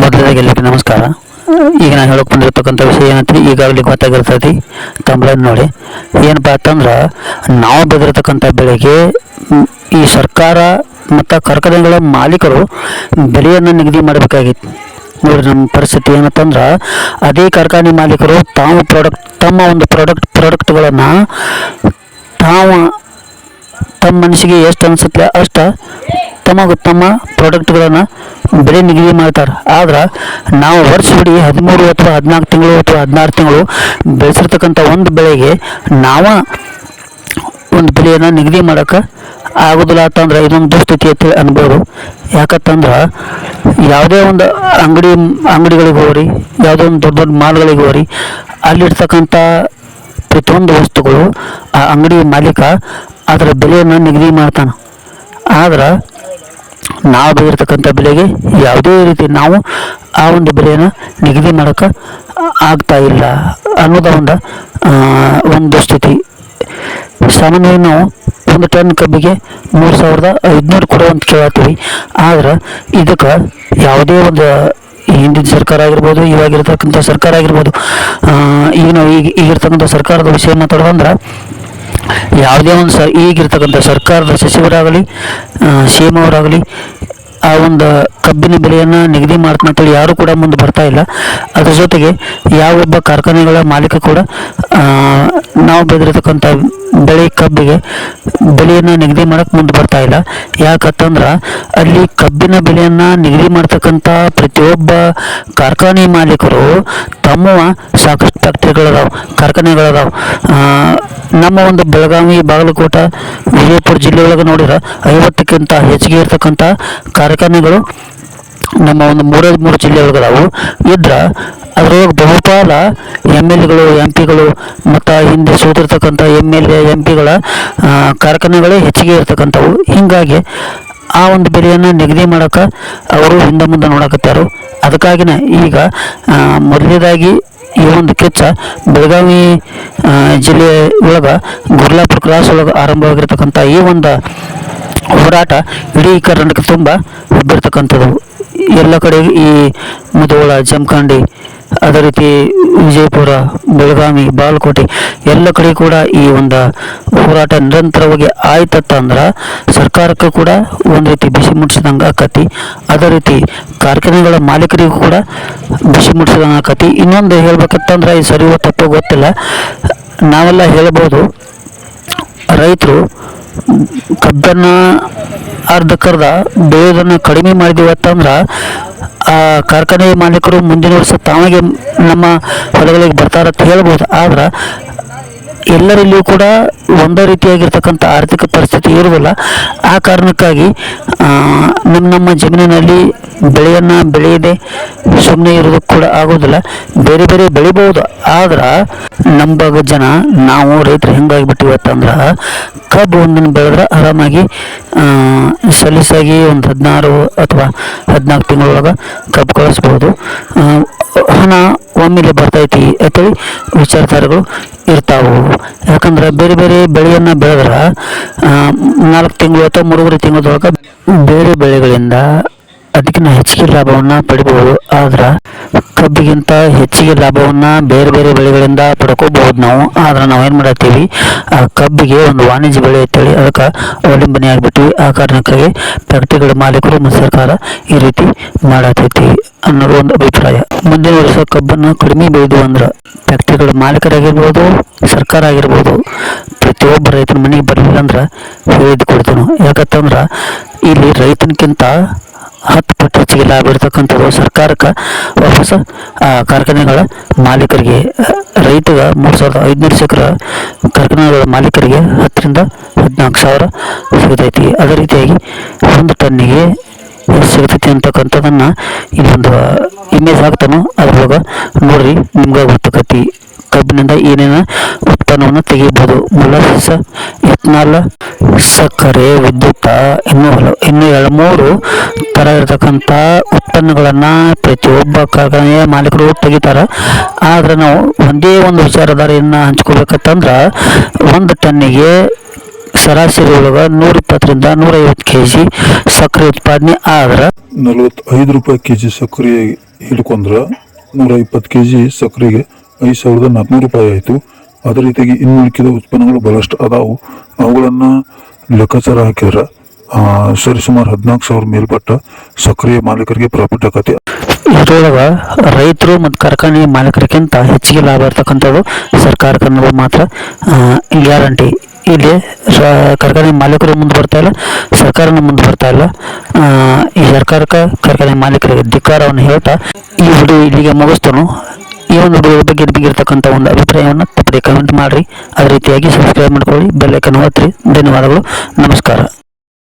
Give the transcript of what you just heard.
ಮೊದಲದಾಗಿ ಎಲ್ಲರಿಗೂ ನಮಸ್ಕಾರ. ಈಗ ನಾನು ಹೇಳೋಕೆ ಬಂದಿರತಕ್ಕಂಥ ವಿಷಯ ಏನಂದ್ರೆ, ಈಗಾಗಲೇ ಗೊತ್ತಾಗಿರ್ತೈತಿ ಕಂಪ್ಲೇಂಟ್ ನೋಡಿ. ಏನಪ್ಪ ಅಂತಂದ್ರೆ, ನಾವು ಬೆಳೆದಿರ್ತಕ್ಕಂಥ ಬೆಳೆಗೆ ಈ ಸರ್ಕಾರ ಮತ್ತು ಕಾರ್ಖಾನೆಗಳ ಮಾಲೀಕರು ಬೆಲೆಯನ್ನು ನಿಗದಿ ಮಾಡಬೇಕಾಗಿತ್ತು. ನೋಡಿ ನಮ್ಮ ಪರಿಸ್ಥಿತಿ ಏನಂತಂದ್ರೆ ಅದೇ ಕಾರ್ಖಾನೆ ಮಾಲೀಕರು ತಾವು ಪ್ರಾಡಕ್ಟ್ ತಮ್ಮ ಒಂದು ಪ್ರಾಡಕ್ಟ್ ಪ್ರಾಡಕ್ಟ್ಗಳನ್ನು ತಾವು ತಮ್ಮ ಮನಸ್ಸಿಗೆ ಎಷ್ಟು ಅನಿಸುತ್ತೆ ಅಷ್ಟು ತಮಗೆ ತಮ್ಮ ಪ್ರಾಡಕ್ಟ್ಗಳನ್ನು ಬೆಲೆ ನಿಗದಿ ಮಾಡ್ತಾರೆ. ಆದ್ರೆ ನಾವು ವರ್ಷ ಬಿಡಿ ಹದಿಮೂರು ಅಥವಾ ಹದಿನಾಲ್ಕು ತಿಂಗಳು ಅಥವಾ ಹದಿನಾರು ತಿಂಗಳು ಬೆಳೆಸಿರ್ತಕ್ಕಂಥ ಒಂದು ಬೆಳೆಗೆ ನಾವ ಒಂದು ಬೆಲೆಯನ್ನು ನಿಗದಿ ಮಾಡೋಕೆ ಆಗೋದಿಲ್ಲ ಅಂತಂದ್ರೆ ಇದೊಂದು ದುಸ್ಥಿತಿ ಅಂತ ಅನ್ಬೋದು. ಯಾಕಂತಂದ್ರೆ ಯಾವುದೇ ಒಂದು ಅಂಗಡಿ, ಅಂಗಡಿಗಳಿಗೆ ಹೋಗ್ರಿ, ಯಾವುದೇ ಒಂದು ದೊಡ್ಡ ದೊಡ್ಡ ಮಾಲ್ಗಳಿಗೆ ಹೋಗ್ರಿ, ಅಲ್ಲಿರ್ತಕ್ಕಂಥ ಪ್ರತಿಯೊಂದು ವಸ್ತುಗಳು ಆ ಅಂಗಡಿ ಮಾಲೀಕ ಅದರ ಬೆಲೆಯನ್ನು ನಿಗದಿ ಮಾಡ್ತಾನೆ. ಆದ್ರೆ ನಾವು ಬೆಳೆದಿರ್ತಕ್ಕಂಥ ಬೆಲೆಗೆ ಯಾವುದೇ ರೀತಿ ನಾವು ಆ ಒಂದು ಬೆಲೆಯನ್ನು ನಿಗದಿ ಮಾಡೋಕ್ಕೆ ಆಗ್ತಾ ಇಲ್ಲ ಅನ್ನೋದ ಒಂದು ಒಂದು ಸ್ಥಿತಿ. ಸಾಮಾನ್ಯವಾಗಿ ನಾವು ಒಂದು ಟನ್ ಕಬ್ಬಿಗೆ ಮೂರು ಸಾವಿರದ ಐದುನೂರು ಕೊಡುವಂತ ಕೇಳ್ತೀವಿ ಆದ್ರೆ ಇದಕ್ಕೆ ಯಾವುದೇ ಒಂದು ಹಿಂದಿನ ಸರ್ಕಾರ ಆಗಿರ್ಬೋದು, ಇವಾಗಿರ್ತಕ್ಕಂಥ ಸರ್ಕಾರ ಆಗಿರ್ಬೋದು ಈಗ ನಾವು ಈಗ, ಈಗಿರ್ತಕ್ಕಂಥ ಸರ್ಕಾರದ ವಿಷಯ ಮಾತಾಡೋದಂದ್ರೆ ಯಾವುದೇ ಒಂದು ಸ, ಈಗಿರ್ತಕ್ಕಂಥ ಸರ್ಕಾರದ ಸಚಿವರಾಗಲಿ ಸಿ ಎಂ ಅವರಾಗಲಿ, ಆ ಒಂದು ಕಬ್ಬಿನ ಬೆಲೆಯನ್ನು ನಿಗದಿ ಮಾಡ್ತಾನೆ ಅಂತೇಳಿ ಯಾರೂ ಕೂಡ ಮುಂದೆ ಬರ್ತಾ ಇಲ್ಲ. ಅದ್ರ ಜೊತೆಗೆ ಯಾವೊಬ್ಬ ಕಾರ್ಖಾನೆಗಳ ಮಾಲೀಕ ಕೂಡ ನಾವು ಬೆದಿರತಕ್ಕಂಥ ಬೆಳೆ ಕಬ್ಬಿಗೆ ಬೆಲೆಯನ್ನು ನಿಗದಿ ಮಾಡೋಕ್ಕೆ ಮುಂದೆ ಬರ್ತಾ ಇಲ್ಲ. ಯಾಕಂತಂದ್ರೆ ಅಲ್ಲಿ ಕಬ್ಬಿನ ಬೆಲೆಯನ್ನು ನಿಗದಿ ಮಾಡ್ತಕ್ಕಂಥ ಪ್ರತಿಯೊಬ್ಬ ಕಾರ್ಖಾನೆ ಮಾಲೀಕರು ತಮ್ಮ ಸಾಕಷ್ಟು ಫ್ಯಾಕ್ಟ್ರಿಗಳದಾವೆ, ಕಾರ್ಖಾನೆಗಳದಾವೆ. ನಮ್ಮ ಒಂದು ಬೆಳಗಾವಿ ಬಾಗಲಕೋಟ, ವಿಜಯಪುರ ಜಿಲ್ಲೆ ಒಳಗೆ ನೋಡಿದ್ರೆ ಐವತ್ತಕ್ಕಿಂತ ಹೆಚ್ಚಿಗೆ ಇರ್ತಕ್ಕಂಥ ಕಾರ್ಖಾನೆಗಳು ನಮ್ಮ ಒಂದು ಮೂರೇ ಮೂರು ಜಿಲ್ಲೆ ಅದಾವು ಇದ್ರ ಅದ್ರೊಳಗೆ ಬಹುಪಾಲ ಎಂ ಎಲ್ ಎಗಳು, ಎಂ ಪಿಗಳು ಮತ್ತು ಹಿಂದೆ ಸೋತಿರ್ತಕ್ಕಂಥ ಎಂ ಎಲ್ ಎ, ಎಂ ಪಿಗಳ ಕಾರ್ಖಾನೆಗಳೇ ಹೆಚ್ಚಿಗೆ ಇರ್ತಕ್ಕಂಥವು. ಹೀಗಾಗಿ ಆ ಒಂದು ಬೆಲೆಯನ್ನು ನಿಗದಿ ಮಾಡೋಕೆ ಅವರು ಹಿಂದೆ ಮುಂದೆ ನೋಡಕತ್ತಾರು. ಅದಕ್ಕಾಗಿನೇ ಈಗ ಮೊದಲನೇದಾಗಿ ಈ ಒಂದು ಕೆಚ್ಚ ಬೆಳಗಾವಿ ಜಿಲ್ಲೆ ಒಳಗೆ, ಗುರ್ಲಾಪುರ ಕ್ರಾಸ್ ಒಳಗೆ ಆರಂಭವಾಗಿರ್ತಕ್ಕಂಥ ಈ ಒಂದು ಹೋರಾಟ ಇಡೀ ಕರ್ನಾಟಕ ತುಂಬ ಹಬ್ಬಿರ್ತಕ್ಕಂಥದ್ದು. ಎಲ್ಲ ಕಡೆ ಈ ಮುದೋಳ, ಜಮಖಂಡಿ ಅದೇ ರೀತಿ ವಿಜಯಪುರ, ಬೆಳಗಾವಿ ಬಾಲಕೋಟೆ ಎಲ್ಲ ಕಡೆ ಕೂಡ ಈ ಒಂದು ಹೋರಾಟ ನಿರಂತರವಾಗಿ ಆಯ್ತಂದ್ರೆ ಸರ್ಕಾರಕ್ಕೂ ಕೂಡ ಒಂದು ರೀತಿ ಬಿಸಿ ಮುಟ್ಟಿಸಿದಂಗೆ ಆಕತಿ. ಅದೇ ರೀತಿ ಕಾರ್ಖಾನೆಗಳ ಮಾಲೀಕರಿಗೂ ಕೂಡ ಬಿಸಿ ಮುಟ್ಟಿಸಿದಂಗೆ ಆಕತಿ. ಇನ್ನೊಂದು ಹೇಳ್ಬೇಕಂತಂದ್ರೆ ಈ ಸರಿ ತಪ್ಪು ಗೊತ್ತಿಲ್ಲ. ನಾವೆಲ್ಲ ಹೇಳ್ಬೋದು, ರೈತರು ಕಬ್ಬನ್ನು ಅರ್ಧಕ್ಕರ್ಧ ಬೆಳೆಯೋದನ್ನು ಕಡಿಮೆ ಮಾಡಿದೀವಿ ಅಂತಂದ್ರೆ ಆ ಕಾರ್ಖಾನೆ ಮಾಲೀಕರು ಮುಂದಿನ ವರ್ಷ ತಾವಾಗೆ ನಮ್ಮ ಹೊಲಗಳಿಗೆ ಬರ್ತಾರಂತ ಹೇಳ್ಬೋದು. ಆದ್ರೆ ಎಲ್ಲರಲ್ಲಿಯೂ ಕೂಡ ಒಂದೇ ರೀತಿಯಾಗಿರ್ತಕ್ಕಂಥ ಆರ್ಥಿಕ ಪರಿಸ್ಥಿತಿ ಇರುವುದಿಲ್ಲ. ಆ ಕಾರಣಕ್ಕಾಗಿ ನಮ್ಮ ನಮ್ಮ ಜಮೀನಿನಲ್ಲಿ ಬೆಳೆಯನ್ನು ಬೆಳೆಯದೆ ಸುಮ್ಮನೆ ಇರೋದು ಕೂಡ ಆಗೋದಿಲ್ಲ ಬೇರೆ ಬೇರೆ ಬೆಳಿಬೋದು ಆದ್ರೆ ಭಾಗದ ಜನ ನಾವು ರೈತರು ಹೆಂಗಾಗಿಬಿಟ್ಟಿವಿ ಅಂತಂದ್ರೆ ಕಬ್ಬು ಒಂದನ್ನು ಬೆಳೆದ್ರೆ ಆರಾಮಾಗಿ ಸಲೀಸಾಗಿ ಒಂದು ಹದಿನಾರು ಅಥವಾ ಹದಿನಾಲ್ಕು ತಿಂಗಳೊಳಗೆ ಕಬ್ಬು ಕಳಿಸ್ಬೋದು ಹಣ ಒಮ್ಮೆಲೆ ಬರ್ತೈತಿ ಅಂತೇಳಿ ವಿಚಾರಧಾರೆಗಳು ಇರ್ತಾವು. ಯಾಕಂದ್ರೆ ಬೇರೆ ಬೇರೆ ಬೆಳೆಯನ್ನು ಬೆಳೆದ್ರೆ ನಾಲ್ಕು ತಿಂಗಳು ಅಥವಾ ಮೂರುವರೆ ತಿಂಗಳದೊಳಗೆ ಬೇರೆ ಬೆಳೆಗಳಿಂದ ಅದಕ್ಕಿಂತ ಹೆಚ್ಚಿಗೆ ಲಾಭವನ್ನು ಪಡಿಬಹುದು ಆದ್ರೆ ಕಬ್ಬಿಗಿಂತ ಹೆಚ್ಚಿಗೆ ಲಾಭವನ್ನು ಬೇರೆ ಬೇರೆ ಬೆಳೆಗಳಿಂದ ಪಡ್ಕೋಬಹುದು ನಾವು. ಆದ್ರೆ ನಾವೇನು ಮಾಡತ್ತೀವಿ? ಆ ಕಬ್ಬಿಗೆ ಒಂದು ವಾಣಿಜ್ಯ ಬೆಳೆ ಅಂತೇಳಿ ಅದಕ್ಕೆ ಅವಲಂಬನೆ ಆಗಿಬಿಟ್ಟಿವಿ ಆ ಕಾರಣಕ್ಕಾಗಿ ಫ್ಯಾಕ್ಟ್ರಿಗಳ ಮಾಲೀಕರು ಮತ್ತು ಸರ್ಕಾರ ಈ ರೀತಿ ಮಾಡತೈತಿ ಅನ್ನೋದು ಒಂದು ಅಭಿಪ್ರಾಯ. ಮುಂದಿನ ವರ್ಷ ಕಬ್ಬನ್ನು ಕಡಿಮೆ ಬೆಳೆದು ಅಂದ್ರೆ ಫ್ಯಾಕ್ಟ್ರಿಗಳ ಮಾಲೀಕರಾಗಿರ್ಬೋದು, ಸರ್ಕಾರ ಆಗಿರ್ಬೋದು, ಪ್ರತಿಯೊಬ್ಬ ರೈತನ ಮನೆಗೆ ಬರಲಿಲ್ಲ ಅಂದ್ರೆ ಹೇಳಿದ್ದು ಕೊಡ್ತಾನೆ ಯಾಕಂತಂದ್ರೆ ಇಲ್ಲಿ ರೈತನಕ್ಕಿಂತ ಹತ್ತು ಪಟ್ಟು ಹೆಚ್ಚಿಗೆ ಲಾಭ ಇರ್ತಕ್ಕಂಥದ್ದು ಸರ್ಕಾರಕ್ಕೆ ವಾಪಸ್ ಕಾರ್ಖಾನೆಗಳ ಮಾಲೀಕರಿಗೆ ರೈತಗೆ ಮೂರು ಸಾವಿರದ ಐದುನೂರು ಚಕ್ರ ಕಾರ್ಖಾನೆಗಳ ಮಾಲೀಕರಿಗೆ ಹತ್ತರಿಂದ ಹದಿನಾಲ್ಕು ಸಾವಿರ ಸಿಗತೈತಿ. ಅದೇ ರೀತಿಯಾಗಿ ಒಂದು ಟನ್ನಿಗೆ ಸಿಗತೈತಿ ಅಂತಕ್ಕಂಥದ್ದನ್ನು ಇಲ್ಲೊಂದು ಇಮೇಜ್ ಹಾಕ್ತಾನೋ ಅದ್ರೊಳಗೆ ನೋಡ್ರಿ ನಿಮ್ಗೆ ಗೊತ್ತಾಕತಿ. ಕಬ್ಬಿನಿಂದ ಏನೇನು ಉತ್ಪನ್ನವನ್ನು ತೆಗೆಯಬಹುದು? ಮೊಲಸ ಎಥ್ನಾಲ್, ಸಕ್ಕರೆ, ವಿದ್ಯುತ್, ಇನ್ನೂ ಹಲವು. ಇನ್ನೂ ಎರಡು ಮೂರು ಥರ ಇರತಕ್ಕಂಥ ಉತ್ಪನ್ನಗಳನ್ನು ಪ್ರತಿಯೊಬ್ಬ ಕಾರ್ಖಾನೆಯ ಮಾಲೀಕರು ತೆಗಿತಾರೆ. ಆದರೆ ನಾವು ಒಂದೇ ಒಂದು ವಿಚಾರಧಾರೆಯನ್ನು ಹಂಚ್ಕೋಬೇಕಂತಂದ್ರೆ ಒಂದು ಟನ್ನಿಗೆ ಸರಾಸರಿ ಒಳಗೆ ನೂರ ಇಪ್ಪತ್ತರಿಂದ ನೂರೈವತ್ತು ಕೆ ಜಿ ಸಕ್ಕರೆ ಉತ್ಪಾದನೆ ಆದ್ರೆ ನಲವತ್ತೈದು ರೂಪಾಯಿ ಕೆ ಜಿ ಸಕ್ಕರೆ ಹಿಡ್ಕೊಂಡ್ರೆ ನೂರ ಇಪ್ಪತ್ತು ಕೆ ಜಿ ಸಕ್ಕರೆಗೆ ಐದು ಸಾವಿರದ ನಾಲ್ಕುನೂರು ರೂಪಾಯಿ ಆಯಿತು. ಅದೇ ರೀತಿಯಾಗಿ ಇನ್ನು ಉಳಿಕಿದ ಉತ್ಪನ್ನಗಳು ಬಹಳಷ್ಟು ಅದಾವು. ಅವುಗಳನ್ನು ಲೆಕ್ಕಾಚಾರ ಹಾಕಿದ್ರೆ ಸರಿ ಸುಮಾರು ಹದಿನಾಲ್ಕು ಸಾವಿರ ಮೇಲ್ಪಟ್ಟ ಸಕ್ರಿಯ ಮಾಲೀಕರಿಗೆ ಪ್ರಾಫಿಟ್ ಆಕತಿ ಇದ್ರೊಳಗೆ ರೈತರು ಮತ್ತು ಕಾರ್ಖಾನೆ ಮಾಲೀಕರಿಗಿಂತ ಹೆಚ್ಚಿಗೆ ಲಾಭ ಇರ್ತಕ್ಕಂಥದ್ದು ಸರ್ಕಾರ ಕನ್ನಡ ಮಾತ್ರ ಗ್ಯಾರಂಟಿ. ಇಲ್ಲಿ ಕಾರ್ಖಾನೆ ಮಾಲೀಕರು ಮುಂದೆ ಬರ್ತಾ ಇಲ್ಲ, ಸರ್ಕಾರನೂ ಮುಂದೆ ಬರ್ತಾ ಇಲ್ಲ. ಈ ಸರ್ಕಾರಕ್ಕೆ ಕಾರ್ಖಾನೆ ಮಾಲೀಕರಿಗೆ ಧಿಕ್ಕಾರವನ್ನು ಹೇಳ್ತಾ, ಈ ವಿಡಿಯೋ ಇಲ್ಲಿಗೆ ಮುಗಿಸ್ತನು. ಒಂದು ವಿಡಿಯೋದ ಬಗ್ಗೆ ನಿಮಗಿರ್ತಕ್ಕಂಥ ಒಂದು ಅಭಿಪ್ರಾಯವನ್ನು ತಪ್ಪದೆ ಕಮೆಂಟ್ ಮಾಡಿರಿ. ಅದೇ ರೀತಿಯಾಗಿ ಸಬ್ಸ್ಕ್ರೈಬ್ ಮಾಡ್ಕೊಳ್ಳಿ ಬೆಲ್ ಐಕನ್ ಒತ್ತಿರಿ. ಧನ್ಯವಾದಗಳು. ನಮಸ್ಕಾರ.